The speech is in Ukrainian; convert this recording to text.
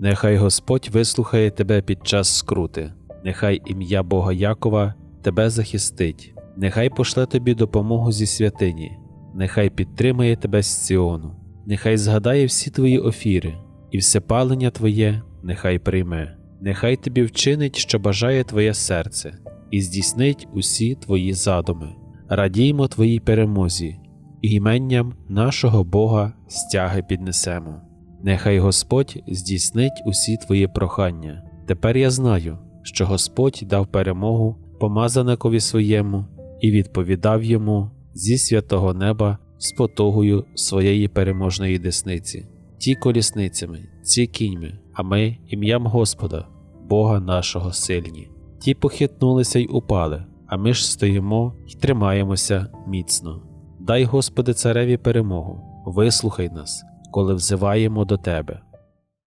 Нехай Господь вислухає тебе під час скрути, нехай ім'я Бога Якова тебе захистить, нехай пошле тобі допомогу зі святині, нехай підтримає тебе з Сіону, нехай згадає всі твої офіри, і всепалення твоє нехай прийме, нехай тобі вчинить, що бажає твоє серце, і здійснить усі твої задуми. Радіймо твоїй перемозі, і іменням нашого Бога стяги піднесемо. Нехай Господь здійснить усі твої прохання. Тепер я знаю, що Господь дав перемогу помазаникові своєму і відповідав йому зі святого неба з потугою своєї переможної десниці, ті колісницями, ці кіньми, а ми ім'ям Господа, Бога нашого сильні. Ті похитнулися й упали, а ми ж стоїмо й тримаємося міцно. Дай, Господи, цареві перемогу, вислухай нас, коли взиваємо до Тебе.